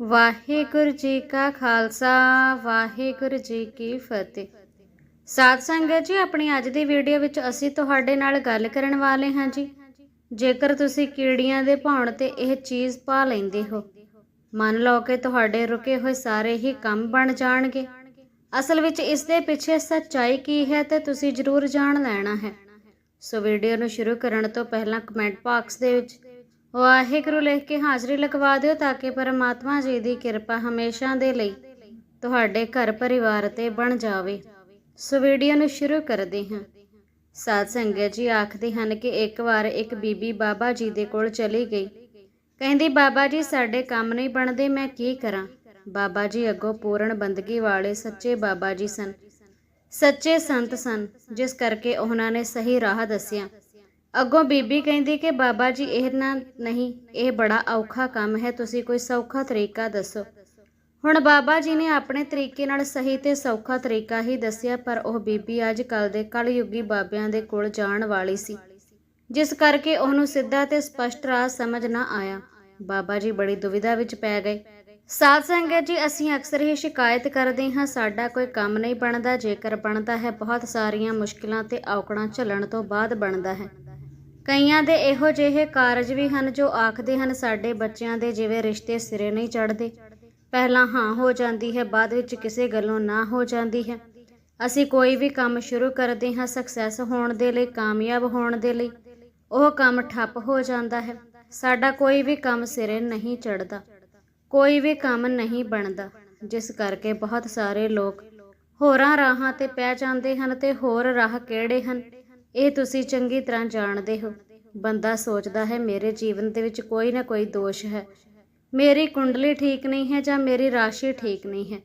ਵਾਹਿਗੁਰੂ ਜੀ ਕਾ ਖਾਲਸਾ, ਵਾਹਿਗੁਰੂ ਜੀ ਕੀ ਫਤਿਹ। ਸਾਧ ਸੰਗਤ ਜੀ, ਆਪਣੀ ਅੱਜ ਦੀ ਵੀਡੀਓ ਵਿੱਚ ਅਸੀਂ ਤੁਹਾਡੇ ਨਾਲ ਗੱਲ ਕਰਨ ਵਾਲੇ ਹਾਂ ਜੀ। ਜੇਕਰ ਤੁਸੀਂ ਕੀੜੀਆਂ ਦੇ ਭੌਣ ਤੇ ਇਹ ਚੀਜ਼ ਪਾ ਲੈਂਦੇ ਹੋ, ਮੰਨ ਲਓ ਕਿ ਤੁਹਾਡੇ ਰੁਕੇ ਹੋਏ ਸਾਰੇ ਹੀ ਕੰਮ ਬਣ ਜਾਣਗੇ। ਅਸਲ ਵਿੱਚ ਇਸ ਦੇ ਪਿੱਛੇ ਸੱਚਾਈ ਕੀ ਹੈ ਤੇ ਤੁਸੀਂ ਜ਼ਰੂਰ ਜਾਣ ਲੈਣਾ ਹੈ। ਸੋ ਵੀਡੀਓ ਨੂੰ ਸ਼ੁਰੂ ਕਰਨ ਤੋਂ ਪਹਿਲਾਂ ਕਮੈਂਟ ਬਾਕਸ ਦੇ ਵਿੱਚ ਵਾਹਿਗੁਰੂ ਲਿਖ ਕੇ ਹਾਜ਼ਰੀ ਲਗਵਾ ਦਿਓ ਤਾਂ ਕਿ ਪਰਮਾਤਮਾ ਜੀ ਦੀ ਕਿਰਪਾ ਹਮੇਸ਼ਾ ਦੇ ਲਈ ਤੁਹਾਡੇ ਘਰ ਪਰਿਵਾਰ ਤੇ ਬਣ ਜਾਵੇ। ਸੋ ਵੀਡੀਓ ਨੂੰ ਸ਼ੁਰੂ ਕਰਦੇ ਹਾਂ। ਸਾਧ ਸੰਗਤ ਜੀ ਆਖਦੇ ਹਨ ਕਿ ਇੱਕ ਵਾਰ ਇੱਕ ਬੀਬੀ ਬਾਬਾ ਜੀ ਦੇ ਕੋਲ ਚਲੀ ਗਈ। ਕਹਿੰਦੀ, ਬਾਬਾ ਜੀ, ਸਾਡੇ ਕੰਮ ਨਹੀਂ ਬਣਦੇ, ਮੈਂ ਕੀ ਕਰਾਂ? ਬਾਬਾ ਜੀ ਅੱਗੋਂ ਪੂਰਨ ਬੰਦਗੀ ਵਾਲੇ ਸੱਚੇ ਬਾਬਾ ਜੀ ਸਨ। ਸੱਚੇ ਸੰਤ ਸਨ, ਜਿਸ ਕਰਕੇ ਉਹਨਾਂ ਨੇ ਸਹੀ ਰਾਹ ਦੱਸਿਆ। ਅੱਗੋਂ ਬੀਬੀ ਕਹਿੰਦੀ ਕਿ ਬਾਬਾ ਜੀ, ਇਹ ਨਾ ਨਹੀਂ, ਇਹ ਬੜਾ ਔਖਾ ਕੰਮ ਹੈ, ਤੁਸੀਂ ਕੋਈ ਸੌਖਾ ਤਰੀਕਾ ਦੱਸੋ। ਹੁਣ ਬਾਬਾ ਜੀ ਨੇ ਆਪਣੇ ਤਰੀਕੇ ਨਾਲ ਸਹੀ ਤੇ ਸੌਖਾ ਤਰੀਕਾ ਹੀ ਦੱਸਿਆ, ਪਰ ਉਹ ਬੀਬੀ ਅੱਜ ਕੱਲ ਦੇ ਕਲਯੁਗੀ ਬਾਬਿਆਂ ਦੇ ਕੋਲ ਜਾਣ ਵਾਲੀ ਸੀ। ਜਿਸ ਕਰਕੇ ਉਹਨੂੰ ਸਿੱਧਾ ਤੇ ਸਪਸ਼ਟ ਰਾਹ ਸਮਝ ਨਾ ਆਇਆ। ਬਾਬਾ ਜੀ ਬੜੀ ਦੁਵਿਧਾ ਵਿੱਚ ਪੈ ਗਏ। ਸਾਧ ਸੰਗਤ ਜੀ, ਅਸੀਂ ਅਕਸਰ ਹੀ ਸ਼ਿਕਾਇਤ ਕਰਦੇ ਹਾਂ, ਸਾਡਾ ਕੋਈ ਕੰਮ ਨਹੀਂ ਬਣਦਾ, ਜੇਕਰ ਬਣਦਾ ਹੈ, ਬਹੁਤ ਸਾਰੀਆਂ ਮੁਸ਼ਕਿਲਾਂ ਤੇ ਔਕੜਾਂ ਝੱਲਣ ਤੋਂ ਬਾਅਦ ਬਣਦਾ ਹੈ। ਕਈਆਂ ਦੇ ਇਹੋ ਜਿਹੇ ਕਾਰਜ ਵੀ ਹਨ ਜੋ ਆਖਦੇ ਹਨ, ਸਾਡੇ ਬੱਚਿਆਂ ਦੇ ਜਿਵੇਂ ਰਿਸ਼ਤੇ ਸਿਰੇ ਨਹੀਂ ਚੜ੍ਹਦੇ। ਪਹਿਲਾਂ ਹਾਂ ਹੋ ਜਾਂਦੀ ਹੈ, ਬਾਅਦ ਵਿੱਚ ਕਿਸੇ ਗੱਲੋਂ ਨਾ ਹੋ ਜਾਂਦੀ ਹੈ। ਅਸੀਂ ਕੋਈ ਵੀ ਕੰਮ ਸ਼ੁਰੂ ਕਰਦੇ ਹਾਂ, ਸਕਸੈਸ ਹੋਣ ਦੇ ਲਈ, ਕਾਮਯਾਬ ਹੋਣ ਦੇ ਲਈ, ਉਹ ਕੰਮ ਠੱਪ ਹੋ ਜਾਂਦਾ ਹੈ। ਸਾਡਾ ਕੋਈ ਵੀ ਕੰਮ ਸਿਰੇ ਨਹੀਂ ਚੜ੍ਹਦਾ, ਕੋਈ ਵੀ ਕੰਮ ਨਹੀਂ ਬਣਦਾ, ਜਿਸ ਕਰਕੇ ਬਹੁਤ ਸਾਰੇ ਲੋਕ ਹੋਰਾਂ ਰਾਹਾਂ ਤੇ ਪੈ ਜਾਂਦੇ ਹਨ ਤੇ ਹੋਰ ਰਾਹ ਕਿਹੜੇ ਹਨ? ਇਹ ਤੁਸੀਂ ਚੰਗੀ ਤਰ੍ਹਾਂ ਜਾਣਦੇ ਹੋ। ਬੰਦਾ ਸੋਚਦਾ ਹੈ, ਮੇਰੇ ਜੀਵਨ ਦੇ ਵਿੱਚ ਕੋਈ ਨਾ ਕੋਈ ਦੋਸ਼ ਹੈ। ਮੇਰੀ ਕੁੰਡਲੀ ਠੀਕ ਨਹੀਂ ਹੈ ਜਾਂ ਮੇਰੀ ਰਾਸ਼ੀ ਠੀਕ ਨਹੀਂ ਹੈ।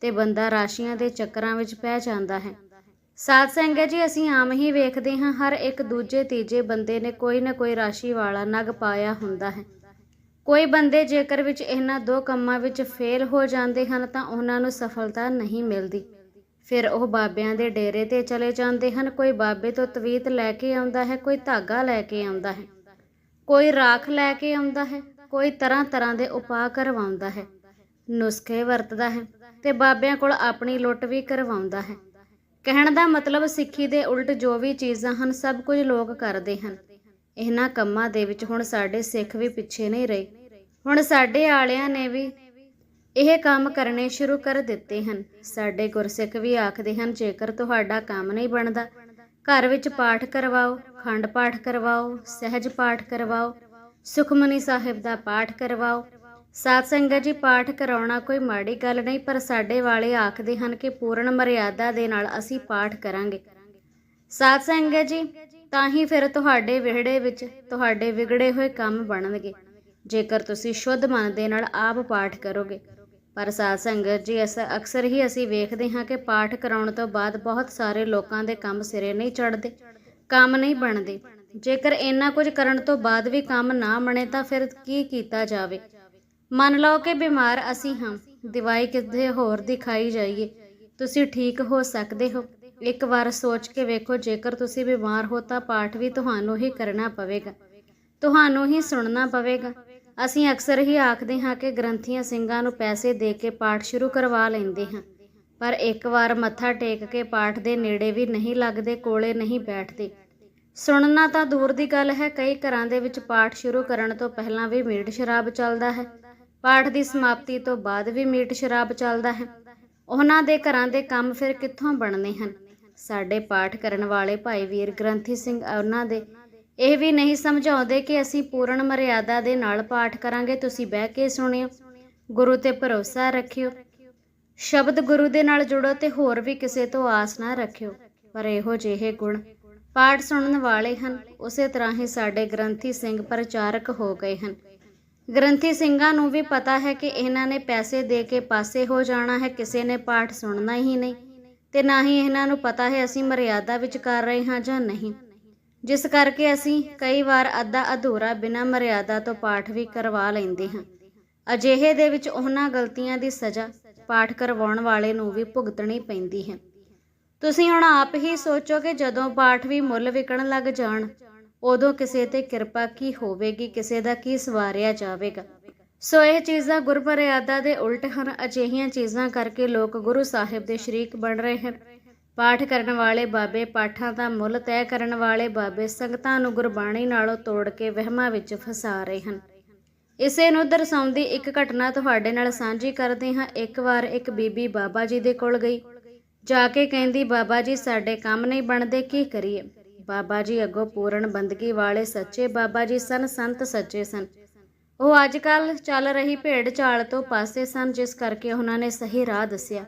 ਤੇ ਬੰਦਾ ਰਾਸ਼ੀਆਂ ਦੇ ਚੱਕਰਾਂ ਵਿੱਚ ਪੈ ਜਾਂਦਾ ਹੈ। ਸਾਧ ਸੰਗਤ ਜੀ, ਅਸੀਂ ਆਮ ਹੀ ਵੇਖਦੇ ਹਾਂ, ਹਰ ਇੱਕ ਦੂਜੇ ਤੀਜੇ ਬੰਦੇ ਨੇ ਕੋਈ ਨਾ ਕੋਈ ਰਾਸ਼ੀ ਵਾਲਾ ਨਗ ਪਾਇਆ ਹੁੰਦਾ ਹੈ। ਕੋਈ ਬੰਦੇ ਜੇਕਰ ਵਿੱਚ ਇਹਨਾਂ ਦੋ ਕੰਮਾਂ ਵਿੱਚ ਫੇਲ ਹੋ ਜਾਂਦੇ ਹਨ, ਤਾਂ ਉਹਨਾਂ ਨੂੰ ਸਫਲਤਾ ਨਹੀਂ ਮਿਲਦੀ। ਫਿਰ ਉਹ ਬਾਬਿਆਂ ਦੇ ਡੇਰੇ ਤੇ ਚਲੇ ਜਾਂਦੇ ਹਨ। ਕੋਈ ਬਾਬੇ ਤੋਂ ਤਵੀਤ ਲੈ ਕੇ ਆਉਂਦਾ ਹੈ, ਕੋਈ ਧਾਗਾ ਲੈ ਕੇ ਆਉਂਦਾ ਹੈ, ਕੋਈ ਰਾਖ ਲੈ ਕੇ ਆਉਂਦਾ ਹੈ, ਕੋਈ ਤਰ੍ਹਾਂ ਤਰ੍ਹਾਂ ਦੇ ਉਪਾਅ ਕਰਵਾਉਂਦਾ ਹੈ, ਨੁਸਖੇ ਵਰਤਦਾ ਹੈ ਤੇ ਬਾਬਿਆਂ ਕੋਲ ਆਪਣੀ ਲੁੱਟ ਵੀ ਕਰਵਾਉਂਦਾ ਹੈ। ਕਹਿਣ ਦਾ ਮਤਲਬ ਸਿੱਖੀ ਦੇ ਉਲਟ ਜੋ ਵੀ ਚੀਜ਼ਾਂ ਹਨ, ਸਭ ਕੁਝ ਲੋਕ ਕਰਦੇ ਹਨ। ਇਹਨਾਂ ਕੰਮਾਂ ਦੇ ਵਿੱਚ ਹੁਣ ਸਾਡੇ ਸਿੱਖ ਵੀ ਪਿੱਛੇ ਨਹੀਂ ਰਹੇ। ਹੁਣ ਸਾਡੇ ਆਲਿਆਂ ਨੇ ਵੀ ਇਹ ਕੰਮ ਕਰਨੇ ਸ਼ੁਰੂ ਕਰ ਦਿੱਤੇ ਹਨ। ਸਾਡੇ ਗੁਰਸਿੱਖ ਵੀ ਆਖਦੇ ਹਨ, ਜੇਕਰ ਤੁਹਾਡਾ ਕੰਮ ਨਹੀਂ ਬਣਦਾ, ਘਰ ਵਿੱਚ ਪਾਠ ਕਰਵਾਓ, ਖੰਡ ਪਾਠ ਕਰਵਾਓ, ਸਹਿਜ ਪਾਠ ਕਰਵਾਓ, ਸੁਖਮਨੀ ਸਾਹਿਬ ਦਾ ਪਾਠ ਕਰਵਾਓ, ਸਾਧ ਸੰਗਤ ਜੀ ਪਾਠ ਕਰਾਉਣਾ ਕੋਈ ਮਾੜੀ ਗੱਲ ਨਹੀਂ, ਪਰ ਸਾਡੇ ਵਾਲੇ ਆਖਦੇ ਹਨ ਕਿ ਪੂਰਨ ਮਰਿਆਦਾ ਦੇ ਨਾਲ ਅਸੀਂ ਪਾਠ ਕਰਾਂਗੇ। ਸਾਧ ਸੰਗਤ ਜੀ, ਤਾਂ ਹੀ ਫਿਰ ਤੁਹਾਡੇ ਵਿਹੜੇ ਵਿੱਚ ਤੁਹਾਡੇ ਵਿਗੜੇ ਹੋਏ ਕੰਮ ਬਣਨਗੇ। ਜੇਕਰ ਤੁਸੀਂ ਸ਼ੁੱਧ ਮਨ ਦੇ ਨਾਲ ਆਪ ਪਾਠ ਕਰੋਗੇ ਪਰ ਸਾਧ ਸੰਗਤ ਜੀ, ਅਸ, ਅਕਸਰ ਹੀ ਅਸੀਂ ਵੇਖਦੇ ਹਾਂ ਕਿ ਪਾਠ ਕਰਾਉਣ ਤੋਂ ਬਾਅਦ ਬਹੁਤ ਸਾਰੇ ਲੋਕਾਂ ਦੇ ਕੰਮ ਸਿਰੇ ਨਹੀਂ ਚੜ੍ਹਦੇ, ਕੰਮ ਨਹੀਂ ਬਣਦੇ। ਜੇਕਰ ਇੰਨਾ ਕੁਝ ਕਰਨ ਤੋਂ ਬਾਅਦ ਵੀ ਕੰਮ ਨਾ ਬਣੇ ਤਾਂ ਫਿਰ ਕੀ ਕੀਤਾ ਜਾਵੇ? ਮੰਨ ਲਓ ਕਿ ਬਿਮਾਰ ਅਸੀਂ ਹਾਂ, ਦਵਾਈ ਕਿਤੇ ਹੋਰ ਦਿਖਾਈ ਜਾਈਏ। ਤੁਸੀਂ ਠੀਕ ਹੋ ਸਕਦੇ ਹੋ। ਇੱਕ ਵਾਰ ਸੋਚ ਕੇ ਵੇਖੋ, ਜੇਕਰ ਤੁਸੀਂ ਬਿਮਾਰ ਹੋ ਤਾਂ ਪਾਠ ਵੀ ਤੁਹਾਨੂੰ ਹੀ ਕਰਨਾ ਪਵੇਗਾ। ਤੁਹਾਨੂੰ ਹੀ ਸੁਣਨਾ ਪਵੇਗਾ। ਅਸੀਂ ਅਕਸਰ ਹੀ ਆਖਦੇ ਹਾਂ ਕਿ ਗ੍ਰੰਥੀਆਂ ਸਿੰਘਾਂ ਨੂੰ ਪੈਸੇ ਦੇ ਕੇ ਪਾਠ ਸ਼ੁਰੂ ਕਰਵਾ ਲੈਂਦੇ ਹਾਂ, ਪਰ ਇੱਕ ਵਾਰ ਮੱਥਾ ਟੇਕ ਕੇ ਪਾਠ ਦੇ ਨੇੜੇ ਵੀ ਨਹੀਂ ਲੱਗਦੇ, ਕੋਲੇ ਨਹੀਂ ਬੈਠਦੇ। ਸੁਣਨਾ ਤਾਂ ਦੂਰ ਦੀ ਗੱਲ ਹੈ, ਕਈ ਘਰਾਂ ਦੇ ਵਿੱਚ ਪਾਠ ਸ਼ੁਰੂ ਕਰਨ ਤੋਂ ਪਹਿਲਾਂ ਵੀ ਮੀਟ ਸ਼ਰਾਬ ਚੱਲਦਾ ਹੈ। ਪਾਠ ਦੀ ਸਮਾਪਤੀ ਤੋਂ ਬਾਅਦ ਵੀ ਮੀਟ ਸ਼ਰਾਬ ਚੱਲਦਾ ਹੈ। ਉਹਨਾਂ ਦੇ ਘਰਾਂ ਦੇ ਕੰਮ ਫਿਰ ਕਿੱਥੋਂ ਬਣਨੇ ਹਨ? ਸਾਡੇ ਪਾਠ ਕਰਨ ਵਾਲੇ ਭਾਈ ਵੀਰ ਗ੍ਰੰਥੀ ਸਿੰਘ ਉਹਨਾਂ ਦੇ ਇਹ ਵੀ ਨਹੀਂ ਸਮਝਾਉਂਦੇ ਕਿ ਅਸੀਂ ਪੂਰਨ ਮਰਿਆਦਾ ਦੇ ਨਾਲ ਪਾਠ ਕਰਾਂਗੇ। ਤੁਸੀਂ ਬਹਿ ਕੇ ਸੁਣਿਓ। ਗੁਰੂ ਤੇ ਭਰੋਸਾ ਰੱਖਿਓ। ਸ਼ਬਦ ਗੁਰੂ ਦੇ ਨਾਲ ਜੁੜੋ ਤੇ ਹੋਰ ਵੀ ਕਿਸੇ ਤੋਂ ਆਸ ਨਾ ਰੱਖਿਓ। ਪਰ ਇਹੋ ਜਿਹੇ ਗੁਣ ਪਾਠ ਸੁਣਨ ਵਾਲੇ ਹਨ। ਉਸੇ ਤਰ੍ਹਾਂ ਹੀ ਸਾਡੇ ਗ੍ਰੰਥੀ ਸਿੰਘ ਪ੍ਰਚਾਰਕ ਹੋ ਗਏ ਹਨ। ਗ੍ਰੰਥੀ ਸਿੰਘਾਂ ਨੂੰ ਵੀ ਪਤਾ ਹੈ ਕਿ ਇਹਨਾਂ ਨੇ ਪੈਸੇ ਦੇ ਕੇ ਪਾਸੇ ਹੋ ਜਾਣਾ ਹੈ। ਕਿਸੇ ਨੇ ਪਾਠ ਸੁਣਨਾ ਹੀ ਨਹੀਂ ਤੇ ਨਾ ਹੀ ਇਹਨਾਂ ਨੂੰ ਪਤਾ ਹੈ ਅਸੀਂ ਮਰਿਆਦਾ ਵਿੱਚ ਕਰ ਰਹੇ ਹਾਂ ਜਾਂ ਨਹੀਂ। ਜਿਸ ਕਰਕੇ ਅਸੀਂ ਕਈ ਵਾਰ ਅੱਧਾ ਅਧੂਰਾ ਬਿਨਾਂ ਮਰਿਆਦਾ ਤੋਂ ਪਾਠ ਵੀ ਕਰਵਾ ਲੈਂਦੇ ਹਾਂ। ਅਜਿਹੇ ਦੇ ਵਿੱਚ ਉਹਨਾਂ ਗਲਤੀਆਂ ਦੀ ਸਜ਼ਾ ਪਾਠ ਕਰਵਾਉਣ ਵਾਲੇ ਨੂੰ ਵੀ ਭੁਗਤਣੀ ਪੈਂਦੀ ਹੈ। ਤੁਸੀਂ ਹੁਣ ਆਪ ਹੀ ਸੋਚੋ ਕਿ ਜਦੋਂ ਪਾਠ ਵੀ ਮੁੱਲ ਵਿਕਣ ਲੱਗ ਜਾਣ, ਉਦੋਂ ਕਿਸੇ ਤੇ ਕਿਰਪਾ ਕੀ ਹੋਵੇਗੀ, ਕਿਸੇ ਦਾ ਕੀ ਸਵਾਰਿਆ ਜਾਵੇਗਾ। ਸੋ ਇਹ ਚੀਜ਼ਾਂ ਗੁਰਮਰਿਆਦਾ ਦੇ ਉਲਟ ਹਨ। ਅਜਿਹੀਆਂ ਚੀਜ਼ਾਂ ਕਰਕੇ ਲੋਕ ਗੁਰੂ ਸਾਹਿਬ ਦੇ ਸ਼ਰੀਕ ਬਣ ਰਹੇ ਹਨ। ਪਾਠ ਕਰਨ ਵਾਲੇ ਬਾਬੇ ਪਾਠਾਂ ਦਾ ਮੁੱਲ ਤੈਅ ਕਰਨ ਵਾਲੇ ਬਾਬੇ ਸੰਗਤਾਂ ਨੂੰ ਗੁਰਬਾਣੀ ਨਾਲੋਂ ਤੋੜ ਕੇ ਵਹਿਮਾਂ ਵਿੱਚ ਫਸਾ ਰਹੇ ਹਨ। ਇਸੇ ਨੂੰ ਦਰਸਾਉਂਦੀ ਇੱਕ ਘਟਨਾ ਤੁਹਾਡੇ ਨਾਲ ਸਾਂਝੀ ਕਰਦੇ ਹਾਂ। ਇੱਕ ਵਾਰ ਇੱਕ ਬੀਬੀ ਬਾਬਾ ਜੀ ਦੇ ਕੋਲ ਗਈ। ਜਾ ਕੇ ਕਹਿੰਦੀ, ਬਾਬਾ ਜੀ, ਸਾਡੇ ਕੰਮ ਨਹੀਂ ਬਣਦੇ, ਕੀ ਕਰੀਏ? ਬਾਬਾ ਜੀ ਅੱਗੋਂ ਪੂਰਨ ਬੰਦਗੀ ਵਾਲੇ ਸੱਚੇ ਬਾਬਾ ਜੀ ਸਨ, ਸੰਤ ਸੱਚੇ ਸਨ। ਉਹ ਅੱਜ ਕੱਲ ਚੱਲ ਰਹੀ ਭੇਡ ਚਾਲ ਤੋਂ ਪਾਸੇ ਸਨ, ਜਿਸ ਕਰਕੇ ਉਹਨਾਂ ਨੇ ਸਹੀ ਰਾਹ ਦੱਸਿਆ।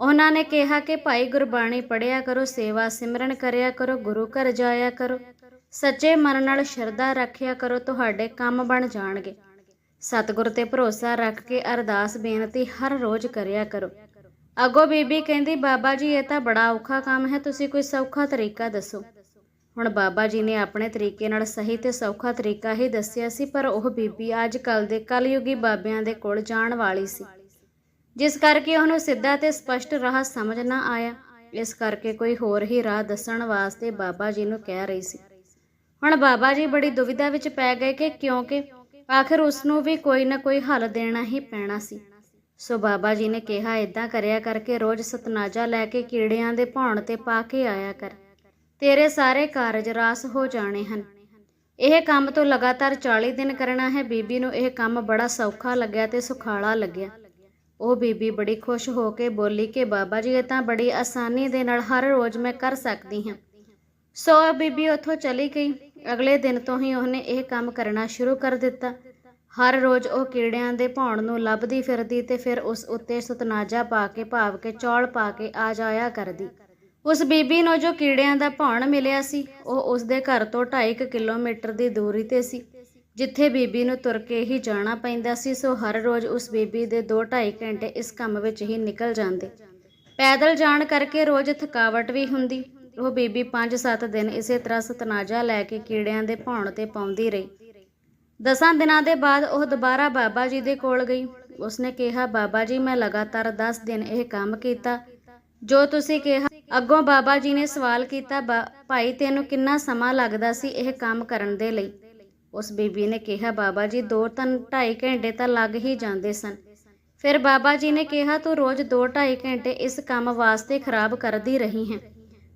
ਉਹਨਾਂ ਨੇ ਕਿਹਾ ਕਿ ਭਾਈ ਗੁਰਬਾਣੀ ਪੜਿਆ ਕਰੋ, ਸੇਵਾ ਸਿਮਰਨ ਕਰਿਆ ਕਰੋ, ਗੁਰੂ ਘਰ ਜਾਇਆ ਕਰੋ। ਸੱਚੇ ਮਨ ਨਾਲ ਸ਼ਰਧਾ ਰੱਖਿਆ ਕਰੋ, ਤੁਹਾਡੇ ਕੰਮ ਬਣ ਜਾਣਗੇ। ਸਤਿਗੁਰ ਤੇ ਭਰੋਸਾ ਰੱਖ ਕੇ ਅਰਦਾਸ ਬੇਨਤੀ ਹਰ ਰੋਜ਼ ਕਰਿਆ ਕਰੋ। ਅੱਗੋਂ ਬੀਬੀ ਕਹਿੰਦੀ, ਬਾਬਾ ਜੀ, ਇਹ ਤਾਂ ਬੜਾ ਔਖਾ ਕੰਮ ਹੈ, ਤੁਸੀਂ ਕੋਈ ਸੌਖਾ ਤਰੀਕਾ ਦੱਸੋ। ਹੁਣ ਬਾਬਾ ਜੀ ਨੇ ਆਪਣੇ ਤਰੀਕੇ ਨਾਲ ਸਹੀ ਤੇ ਸੌਖਾ ਤਰੀਕਾ ਹੀ ਦੱਸਿਆ ਸੀ, ਪਰ ਉਹ ਬੀਬੀ ਅੱਜ ਕੱਲ ਦੇ ਕਲਯੁਗੀ ਬਾਬਿਆਂ ਦੇ ਕੋਲ ਜਾਣ ਵਾਲੀ ਸੀ। ਜਿਸ ਕਰਕੇ ਉਹਨੂੰ ਸਿੱਧਾ ਤੇ ਸਪਸ਼ਟ ਰਾਹ ਸਮਝ ਨਾ ਆਇਆ। ਇਸ ਕਰਕੇ ਕੋਈ ਹੋਰ ਹੀ ਰਾਹ ਦੱਸਣ ਵਾਸਤੇ ਬਾਬਾ ਜੀ ਨੂੰ ਕਹਿ ਰਹੀ ਸੀ। ਹੁਣ ਬਾਬਾ ਜੀ ਬੜੀ ਦੁਵਿਧਾ ਵਿੱਚ ਪੈ ਗਏ ਕਿ ਕਿਉਂਕਿ ਆਖਿਰ ਉਸ ਨੂੰ ਵੀ ਕੋਈ ਨਾ ਕੋਈ ਹੱਲ ਦੇਣਾ ਹੀ ਪੈਣਾ ਸੀ। ਸੋ ਬਾਬਾ ਜੀ ਨੇ ਕਿਹਾ ਇਦਾਂ ਕਰਿਆ ਕਰਕੇ ਰੋਜ਼ ਸਤਨਾਜਾ ਲੈ ਕੇ ਕੀੜਿਆਂ ਦੇ ਭੌਣ ਤੇ ਪਾ ਕੇ ਆਇਆ ਕਰ। ਤੇਰੇ ਸਾਰੇ ਕਾਰਜ ਰਾਸ ਹੋ ਜਾਣੇ ਹਨ। ਇਹ ਕੰਮ ਤੋਂ ਲਗਾਤਾਰ 40 ਦਿਨ ਕਰਨਾ ਹੈ। ਬੀਬੀ ਨੂੰ ਇਹ ਕੰਮ ਬੜਾ ਸੌਖਾ ਲੱਗਿਆ ਤੇ ਸੁਖਾਲਾ ਲੱਗਿਆ। ਉਹ ਬੀਬੀ ਬੜੀ ਖੁਸ਼ ਹੋ ਕੇ ਬੋਲੀ ਕਿ ਬਾਬਾ ਜੀ, ਇਹ ਤਾਂ ਬੜੀ ਆਸਾਨੀ ਦੇ ਨਾਲ ਹਰ ਰੋਜ਼ ਮੈਂ ਕਰ ਸਕਦੀ ਹਾਂ। ਸੋ ਉਹ ਬੀਬੀ ਉੱਥੋਂ ਚਲੀ ਗਈ। ਅਗਲੇ ਦਿਨ ਤੋਂ ਹੀ ਉਹਨੇ ਇਹ ਕੰਮ ਕਰਨਾ ਸ਼ੁਰੂ ਕਰ ਦਿੱਤਾ। ਹਰ ਰੋਜ਼ ਉਹ ਕੀੜਿਆਂ ਦੇ ਭੌਣ ਨੂੰ ਲੱਭਦੀ ਫਿਰਦੀ ਤੇ ਫਿਰ ਉਸ ਉੱਤੇ ਸਤਨਾਜਾ ਪਾ ਕੇ, ਭਾਵ ਕੇ ਚੌਲ ਪਾ ਕੇ ਆ ਜਾਇਆ ਕਰਦੀ। ਉਸ ਬੀਬੀ ਨੂੰ ਜੋ ਕੀੜਿਆਂ ਦਾ ਭੌਣ ਮਿਲਿਆ ਸੀ, ਉਹ ਉਸ ਦੇ ਘਰ ਤੋਂ 2.5 ਕਿਲੋਮੀਟਰ ਦੀ ਦੂਰੀ ਤੇ ਸੀ। ਜਿੱਥੇ ਬੀਬੀ ਨੂੰ ਤੁਰ ਕੇ ਹੀ ਜਾਣਾ ਪੈਂਦਾ ਸੀ, ਸੋ ਹਰ ਰੋਜ਼ ਉਸ ਬੀਬੀ ਦੇ 2-2.5 ਘੰਟੇ ਇਸ ਕੰਮ ਵਿੱਚ ਹੀ ਨਿਕਲ ਜਾਂਦੇ। ਪੈਦਲ ਜਾਣ ਕਰਕੇ ਰੋਜ਼ ਥਕਾਵਟ ਵੀ ਹੁੰਦੀ। ਉਹ ਬੀਬੀ 5-7 ਦਿਨ ਇਸੇ ਤਰ੍ਹਾਂ ਸਤਨਾਜਾ ਲੈ ਕੇ ਕੀੜਿਆਂ ਦੇ ਭੌਣ ਤੇ ਪਾਉਂਦੀ ਰਹੀ। ਦਸਾਂ ਦਿਨਾਂ ਦੇ ਬਾਅਦ ਉਹ ਦੁਬਾਰਾ ਬਾਬਾ ਜੀ ਦੇ ਕੋਲ ਗਈ। ਉਸਨੇ ਕਿਹਾ, ਬਾਬਾ ਜੀ, ਮੈਂ ਲਗਾਤਾਰ 10 ਦਿਨ ਇਹ ਕੰਮ ਕੀਤਾ। ਜੋ ਤੁਸੀਂ ਕਿਹਾ, ਅੱਗੋਂ ਬਾਬਾ ਜੀ ਨੇ ਸਵਾਲ ਕੀਤਾ, "ਬਾ- ਭਾਈ, ਤੈਨੂੰ ਕਿੰਨਾ ਸਮਾਂ ਲੱਗਦਾ ਸੀ ਇਹ ਕੰਮ ਕਰਨ ਦੇ ਲਈ? ਉਸ ਬੀਬੀ ਨੇ ਕਿਹਾ, ਬਾਬਾ ਜੀ, ਦੋ ਤਿੰਨ 2.5 ਘੰਟੇ ਤਾਂ ਲੱਗ ਹੀ ਜਾਂਦੇ ਸਨ। ਫਿਰ ਬਾਬਾ ਜੀ ਨੇ ਕਿਹਾ, ਤੂੰ ਰੋਜ਼ 2-2.5 ਘੰਟੇ ਇਸ ਕੰਮ ਵਾਸਤੇ ਖਰਾਬ ਕਰਦੀ ਰਹੀ ਹੈ।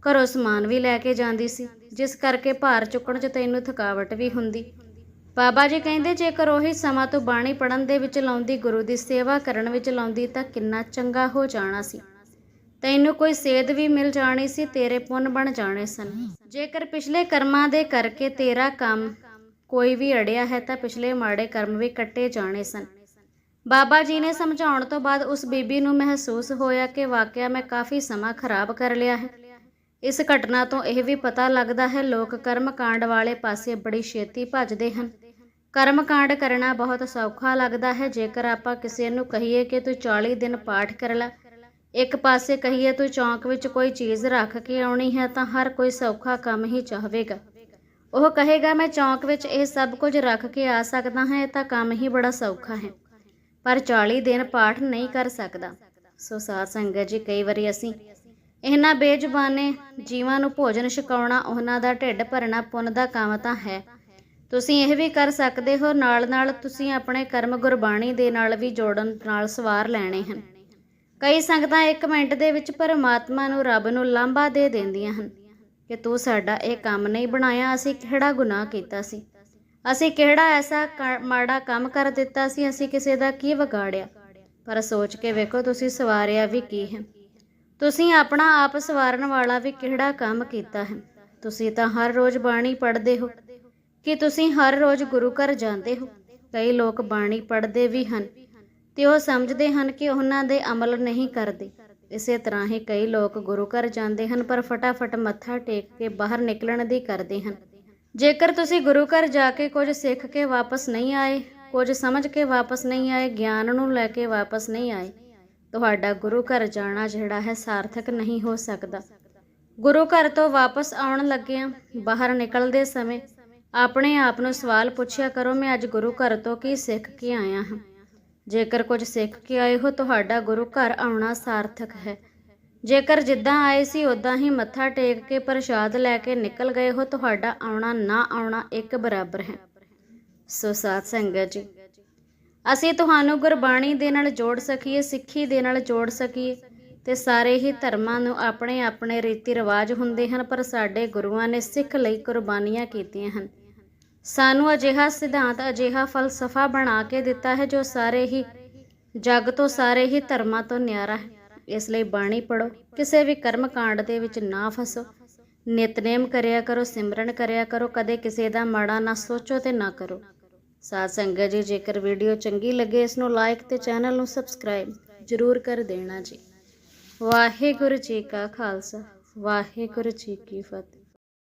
ਘਰੋਂ ਸਮਾਨ ਵੀ ਲੈ ਕੇ ਜਾਂਦੀ ਸੀ, ਜਿਸ ਕਰਕੇ ਭਾਰ ਚੁੱਕਣ 'ਚ ਤੈਨੂੰ ਥਕਾਵਟ ਵੀ ਹੁੰਦੀ। ਬਾਬਾ ਜੀ ਕਹਿੰਦੇ, ਜੇਕਰ ਉਹੀ ਸਮਾਂ ਤੂੰ ਬਾਣੀ ਪੜਨ ਦੇ ਵਿੱਚ ਲਾਉਂਦੀ, ਗੁਰੂ ਦੀ ਸੇਵਾ ਕਰਨ ਵਿੱਚ ਲਾਉਂਦੀ, ਤਾਂ ਕਿੰਨਾ ਚੰਗਾ ਹੋ ਜਾਣਾ ਸੀ। ਤੈਨੂੰ ਕੋਈ ਸੇਧ ਵੀ ਮਿਲ ਜਾਣੀ ਸੀ, ਤੇਰੇ ਪੁੰਨ ਬਣ ਜਾਣੇ ਸਨ। ਜੇਕਰ ਪਿਛਲੇ ਕਰਮਾਂ ਦੇ ਕਰਕੇ ਤੇਰਾ ਕੰਮ ਕੋਈ ਵੀ ਅੜਿਆ ਹੈ ਤਾਂ ਪਿਛਲੇ ਮਾੜੇ ਕਰਮ ਵੀ ਕੱਟੇ ਜਾਣੇ ਸਨ। ਬਾਬਾ ਜੀ ਨੇ ਸਮਝਾਉਣ ਤੋਂ ਬਾਅਦ ਉਸ ਬੀਬੀ ਨੂੰ ਮਹਿਸੂਸ ਹੋਇਆ ਕਿ ਵਾਕਿਆ ਮੈਂ ਕਾਫੀ ਸਮਾਂ ਖਰਾਬ ਕਰ ਲਿਆ ਹੈ। ਇਸ ਘਟਨਾ ਤੋਂ ਇਹ ਵੀ ਪਤਾ ਲੱਗਦਾ ਹੈ, ਲੋਕ ਕਰਮ ਕਾਂਡ ਵਾਲੇ ਪਾਸੇ ਬੜੀ ਛੇਤੀ ਭੱਜਦੇ ਹਨ। ਕਰਮ ਕਾਂਡ ਕਰਨਾ ਬਹੁਤ ਸੌਖਾ ਲੱਗਦਾ ਹੈ, ਜੇਕਰ ਆਪਾਂ ਕਿਸੇ ਨੂੰ ਕਹੀਏ ਕਿ ਤੂੰ 40 ਦਿਨ ਪਾਠ ਕਰ ਲੈ, ਇੱਕ ਪਾਸੇ ਕਹੀਏ ਤੂੰ ਚੌਂਕ ਵਿੱਚ ਕੋਈ ਚੀਜ਼ ਰੱਖ ਕੇ ਆਉਣੀ ਹੈ ਤਾਂ ਹਰ ਕੋਈ ਸੌਖਾ ਕੰਮ ਹੀ ਚਾਹਵੇਗਾ। ਉਹ ਕਹੇਗਾ, ਮੈਂ ਚੌਂਕ ਵਿੱਚ ਇਹ ਸਭ ਕੁਝ ਰੱਖ ਕੇ ਆ ਸਕਦਾ ਹਾਂ, ਇਹ ਤਾਂ ਕੰਮ ਹੀ ਬੜਾ ਸੌਖਾ ਹੈ। ਪਰ 40 ਦਿਨ ਪਾਠ ਨਹੀਂ ਕਰ ਸਕਦਾ। ਸੋ ਸਾਧ ਸੰਗਤ ਜੀ, ਕਈ ਵਾਰੀ ਅਸੀਂ ਇਹਨਾਂ ਬੇਜ਼ੁਬਾਨੇ ਜੀਵਾਂ ਨੂੰ ਭੋਜਨ ਛਕਾਉਣਾ, ਉਹਨਾਂ ਦਾ ਢਿੱਡ ਭਰਨਾ, ਪੁੰਨ ਦਾ ਕੰਮ ਤਾਂ ਹੈ। ਤੁਸੀਂ ਇਹ ਵੀ ਕਰ ਸਕਦੇ ਹੋ ਨਾਲ ਨਾਲ ਤੁਸੀਂ ਆਪਣੇ ਕਰਮ ਗੁਰਬਾਣੀ ਦੇ ਨਾਲ ਵੀ ਜੋੜਨ ਨਾਲ ਸਵਾਰ ਲੈਣੇ ਹਨ। ਕਈ ਸੰਗਤਾਂ 1 ਮਿੰਟ ਦੇ ਵਿੱਚ ਪਰਮਾਤਮਾ ਨੂੰ, ਰੱਬ ਨੂੰ ਲਾਂਭਾ ਦੇ ਦਿੰਦੀਆਂ ਹਨ। ਕਿ ਤੂੰ ਸਾਡਾ ਇਹ ਕੰਮ ਨਹੀਂ ਬਣਾਇਆ, ਅਸੀਂ ਕਿਹੜਾ ਗੁਨਾਹ ਕੀਤਾ ਸੀ? ਅਸੀਂ ਕਿਹੜਾ ਐਸਾ ਮਾੜਾ ਕੰਮ ਕਰ ਦਿੱਤਾ ਸੀ, ਅਸੀਂ ਕਿਸੇ ਦਾ ਕੀ ਵਿਗਾੜਿਆ? ਪਰ ਸੋਚ ਕੇ ਵੇਖੋ, ਤੁਸੀਂ ਸਵਾਰਿਆ ਵੀ ਕੀ ਹੈ? ਤੁਸੀਂ ਆਪਣਾ ਆਪ ਸਵਾਰਨ ਵਾਲਾ ਵੀ ਕਿਹੜਾ ਕੰਮ ਕੀਤਾ ਹੈ? ਤੁਸੀਂ ਤਾਂ ਹਰ ਰੋਜ਼ ਬਾਣੀ ਪੜ੍ਹਦੇ ਹੋ। ਕਿ ਤੁਸੀਂ ਹਰ ਰੋਜ਼ ਗੁਰੂ ਘਰ ਜਾਂਦੇ ਹੋ? ਕਈ ਲੋਕ ਬਾਣੀ ਪੜ੍ਹਦੇ ਵੀ ਹਨ, ਤੇ ਉਹ ਸਮਝਦੇ ਹਨ ਕਿ ਉਹਨਾਂ ਦੇ ਅਮਲ ਨਹੀਂ ਕਰਦੇ। ਇਸੇ ਤਰ੍ਹਾਂ ਹੀ ਕਈ ਲੋਕ ਗੁਰੂ ਘਰ ਜਾਂਦੇ ਹਨ, ਪਰ ਫਟਾਫਟ ਮੱਥਾ ਟੇਕ ਕੇ ਬਾਹਰ ਨਿਕਲਣ ਦੀ ਕਰਦੇ ਹਨ। ਜੇਕਰ ਤੁਸੀਂ ਗੁਰੂ ਘਰ ਜਾ ਕੇ ਕੁਝ ਸਿੱਖ ਕੇ ਵਾਪਸ ਨਹੀਂ ਆਏ, ਕੁਝ ਸਮਝ ਕੇ ਵਾਪਸ ਨਹੀਂ ਆਏ, ਗਿਆਨ ਨੂੰ ਲੈ ਕੇ ਵਾਪਸ ਨਹੀਂ ਆਏ, ਤੁਹਾਡਾ ਗੁਰੂ ਘਰ ਜਾਣਾ ਜਿਹੜਾ ਹੈ ਸਾਰਥਕ ਨਹੀਂ ਹੋ ਸਕਦਾ। ਗੁਰੂ ਘਰ ਤੋਂ ਵਾਪਸ ਆਉਣ ਲੱਗਿਆਂ, ਬਾਹਰ ਨਿਕਲਦੇ ਸਮੇਂ ਆਪਣੇ ਆਪ ਨੂੰ ਸਵਾਲ ਪੁੱਛਿਆ ਕਰੋ, ਮੈਂ ਅੱਜ ਗੁਰੂ ਘਰ ਤੋਂ ਕੀ ਸਿੱਖ ਕੇ ਆਇਆ ਹਾਂ? ਜੇਕਰ ਕੁਝ ਸਿੱਖ ਕੇ ਆਏ ਹੋ, ਤੁਹਾਡਾ ਗੁਰੂ ਘਰ ਆਉਣਾ ਸਾਰਥਕ ਹੈ। ਜੇਕਰ ਜਿੱਦਾਂ ਆਏ ਸੀ ਉਦਾਂ ਹੀ ਮੱਥਾ ਟੇਕ ਕੇ ਪ੍ਰਸ਼ਾਦ ਲੈ ਕੇ ਨਿਕਲ ਗਏ ਹੋ, ਤੁਹਾਡਾ ਆਉਣਾ ਨਾ ਆਉਣਾ ਇੱਕ ਬਰਾਬਰ ਹੈ। ਸੋ ਸਾਧ ਸੰਗਤ ਜੀ, ਅਸੀਂ ਤੁਹਾਨੂੰ ਗੁਰਬਾਣੀ ਦੇ ਨਾਲ ਜੋੜ ਸਕੀਏ, ਸਿੱਖੀ ਦੇ ਨਾਲ ਜੋੜ ਸਕੀਏ, ਤੇ ਸਾਰੇ ਹੀ ਧਰਮਾਂ ਨੂੰ ਆਪਣੇ ਆਪਣੇ ਰੀਤੀ ਰਿਵਾਜ ਹੁੰਦੇ ਹਨ, ਪਰ ਸਾਡੇ ਗੁਰੂਆਂ ਨੇ ਸਿੱਖ ਲਈ ਕੁਰਬਾਨੀਆਂ ਕੀਤੀਆਂ ਹਨ। ਸਾਨੂੰ ਅਜਿਹਾ ਸਿਧਾਂਤ, ਅਜਿਹਾ ਫਲਸਫਾ ਬਣਾ ਕੇ ਦਿੱਤਾ ਹੈ ਜੋ ਸਾਰੇ ਹੀ ਜਗ ਤੋਂ ਸਾਰੇ ਹੀ ਧਰਮਾਂ ਤੋਂ ਨਿਆਰਾ ਹੈ। ਇਸ ਲਈ ਬਾਣੀ ਪੜੋ ਕਿਸੇ ਵੀ ਕਰਮ ਕਾਂਡ ਦੇ ਵਿੱਚ ਨਾ ਫਸੋ। ਨਿਤਨੇਮ ਕਰਿਆ ਕਰੋ, ਸਿਮਰਨ ਕਰਿਆ ਕਰੋ। ਕਦੇ ਕਿਸੇ ਦਾ ਮਾੜਾ ਨਾ ਸੋਚੋ ਤੇ ਨਾ ਕਰੋ। ਸਾਧ ਸੰਗਤ ਜੀ, ਜੇਕਰ ਵੀਡੀਓ ਚੰਗੀ ਲੱਗੇ, ਇਸ ਨੂੰ ਲਾਈਕ ਤੇ ਚੈਨਲ ਨੂੰ ਸਬਸਕ੍ਰਾਈਬ ਜ਼ਰੂਰ ਕਰ ਦੇਣਾ ਜੀ। ਵਾਹਿਗੁਰੂ ਜੀ ਕਾ ਖਾਲਸਾ। ਵਾਹਿਗੁਰੂ ਜੀ ਕੀ ਫਤਿਹ।